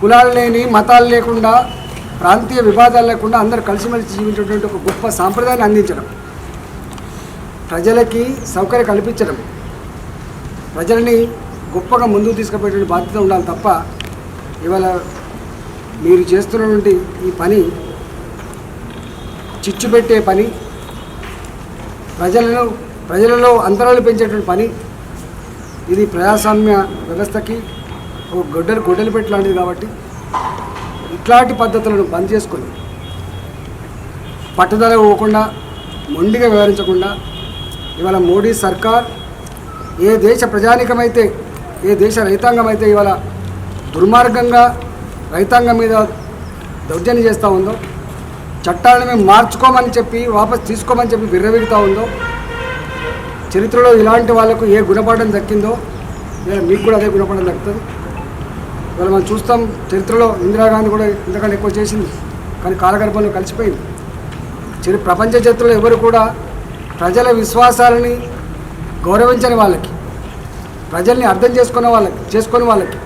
కులాలు లేని మతాలు లేకుండా ప్రాంతీయ వివాదాలు లేకుండా అందరూ కలిసిమెలిసి జీవించేటువంటి ఒక గొప్ప సాంప్రదాయాన్ని అందించడం. ప్రజలకి సౌకర్యం కల్పించడం. ప్రజలని గొప్పగా ముందుకు తీసుకుపోయేటువంటి బాధ్యత ఉండాలి తప్ప ఇవాళ మీరు చేస్తున్నటువంటి ఈ పని చిచ్చు పెట్టే పని ప్రజలను ప్రజలలో అంతరాలు పెంచేటువంటి పని ఇది ప్రజాస్వామ్య వ్యవస్థకి గొడ్డలు గొడ్డలు పెట్టలాంటిది కాబట్టి ఇట్లాంటి పద్ధతులను బంద్ చేసుకొని పట్టుదల పోకుండా మొండిగా వివరించకుండా ఇవాళ మోడీ సర్కార్ ఏ దేశ ప్రజానికమైతే ఏ దేశ రైతాంగం అయితే ఇవాళ దుర్మార్గంగా రైతాంగం మీద దౌర్జన్యం చేస్తూ ఉందో చట్టాలను మేము మార్చుకోమని చెప్పి వాపస్ తీసుకోమని చెప్పి విర్రవిగుతూ ఉందో చరిత్రలో ఇలాంటి వాళ్ళకు ఏ గుణపాఠం దక్కిందో లేదా మీకు కూడా అదే గుణపాఠం దక్కుతుంది. ఇవాళ మనం చూస్తాం చరిత్రలో ఇందిరాగాంధీ కూడా ఇంతకంటే ఎక్కువ చేసింది. కానీ కాలగర్భంలో కలిసిపోయింది. చరి ప్రపంచ చరిత్రలో ఎవరు కూడా ప్రజల విశ్వాసాలని గౌరవించని వాళ్ళకి ప్రజల్ని అర్థం చేసుకున్న వాళ్ళకి చేసుకుని వాళ్ళకి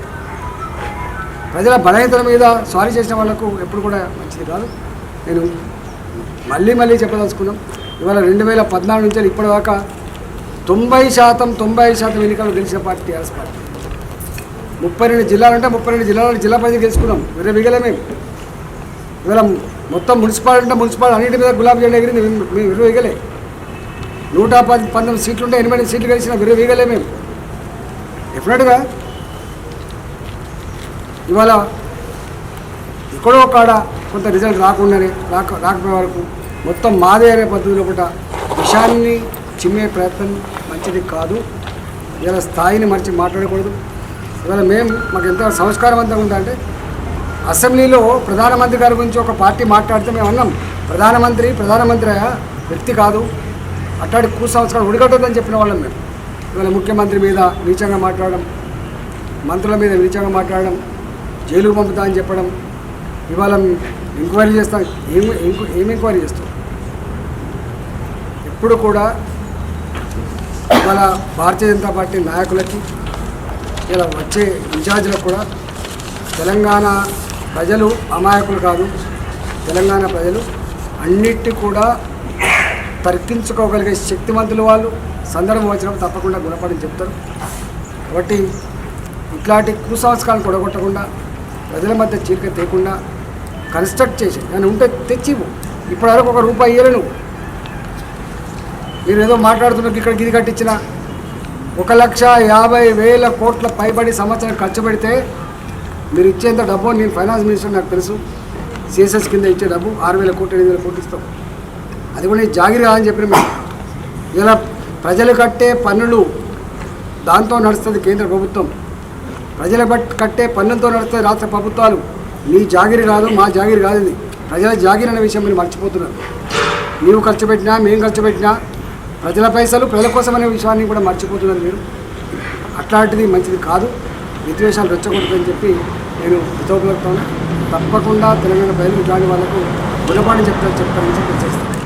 ప్రజల బలహీనతల మీద సారీ చేసిన వాళ్ళకు ఎప్పుడు కూడా మంచిది కాదు. నేను మళ్ళీ మళ్ళీ చెప్పదలుచుకున్నాం. ఇవాళ రెండు వేల పద్నాలుగు నుంచి ఇప్పటిదాకా తొంభై శాతం తొంభై ఐదు శాతం ఎన్నికలు గెలిచిన పార్టీ టీఆర్ఎస్ పార్టీ. ముప్పై రెండు జిల్లాలు అంటే ముప్పై రెండు జిల్లాలో జిల్లా పరిధి గెలుచుకున్నాం. వేరే మిగలే మేము ఇవాళ మొత్తం మున్సిపాలిటీ అంటే మున్సిపాలిటీ అన్నింటి మీద గులాబీ జెండా ఎగిరింది. మేము మేము విరువ వేయగలే నూట పది పంతొమ్మిది సీట్లు ఉంటే ఎనిమిది సీట్లు గెలిచిన విరువ వేయగలే మేము. డెఫినెట్గా ఇవాళ ఎక్కడో కాడ కొంత రిజల్ట్ రాకుండానే రాక రాకపోయే వరకు మొత్తం మాదే అనే పద్ధతిలో కూడా విషయాన్ని చిమ్మే ప్రయత్నం మంచిది కాదు. ఇలా స్థాయిని మర్చి మాట్లాడకూడదు. ఇవాళ మేము మాకు ఎంత సంస్కారవంతంగా ఉందంటే అసెంబ్లీలో ప్రధానమంత్రి గారి గురించి ఒక పార్టీ మాట్లాడితే మేము అన్నాం ప్రధానమంత్రి ప్రధానమంత్రి వ్యక్తి కాదు అట్టాడి కు సంవత్సరాలు ఉడిగట్టొద్దని చెప్పిన వాళ్ళం మేము. ఇవాళ ముఖ్యమంత్రి మీద నీచంగా మాట్లాడడం మంత్రుల మీద నీచంగా మాట్లాడడం జైలుకు పంపుతా అని చెప్పడం ఇవాళ ఎంక్వైరీ చేస్తాం ఏం ఏం ఎంక్వైరీ చేస్తాం? ఎప్పుడు కూడా ఇవాళ భారతీయ జనతా పార్టీ నాయకులకి ఇలా వచ్చే ఇన్ఛార్జీలకు కూడా తెలంగాణ ప్రజలు అమాయకులు కాదు. తెలంగాణ ప్రజలు అన్నిటి కూడా తర్కించుకోగలిగే శక్తివంతులు వాళ్ళు. సందర్భం వచ్చినప్పుడు తప్పకుండా గుణపడని చెప్తారు. కాబట్టి ఇట్లాంటి కుసంస్కారాలు కొడగొట్టకుండా ప్రజల మధ్య చీరిక తేకుండా కన్స్ట్రక్ట్ చేసి నేను ఉంటే తెచ్చివు ఇప్పటివరకు ఒక రూపాయి ఇయ్యలే నువ్వు. మీరు ఏదో మాట్లాడుతున్నావు ఇక్కడికి ఇది కట్టించిన ఒక లక్ష యాభై వేల కోట్ల పైబడి సంవత్సరం ఖర్చు పెడితే మీరు ఇచ్చేంత డబ్బు నేను ఫైనాన్స్ మినిస్టర్ నాకు తెలుసు. సిఎస్ఎస్ కింద ఇచ్చే డబ్బు ఆరు వేల కోట్లు ఎనిమిది వేల కోట్లు ఇస్తాం. అది కూడా నేను జాగిరి కాదని చెప్పిన మేము ఇలా ప్రజలు కట్టే పన్నులు దాంతో నడుస్తుంది కేంద్ర ప్రభుత్వం. ప్రజల కట్టే పన్నులతో నడుస్తుంది రాష్ట్ర ప్రభుత్వాలు. నీ జాగిరి కాదు మా జాగిరి కాదు ఇది ప్రజల జాగిరి అనే విషయం మీరు మర్చిపోతున్నారు. నీవు ఖర్చు పెట్టినా మేము ఖర్చు పెట్టినా ప్రజల పైసలు ప్రజల కోసం అనే విషయాన్ని కూడా మర్చిపోతున్నారు మీరు. అట్లాంటిది మంచిది కాదు. విద్వేషాలు రెచ్చగొడుతుందని చెప్పి నేను హితోపలుపుతాను తప్పకుండా తెలంగాణ ప్రజలు ఇట్లాంటి వాళ్ళకు గుణపాఠం చెప్తారు చెప్తారని చెప్పి చేస్తాను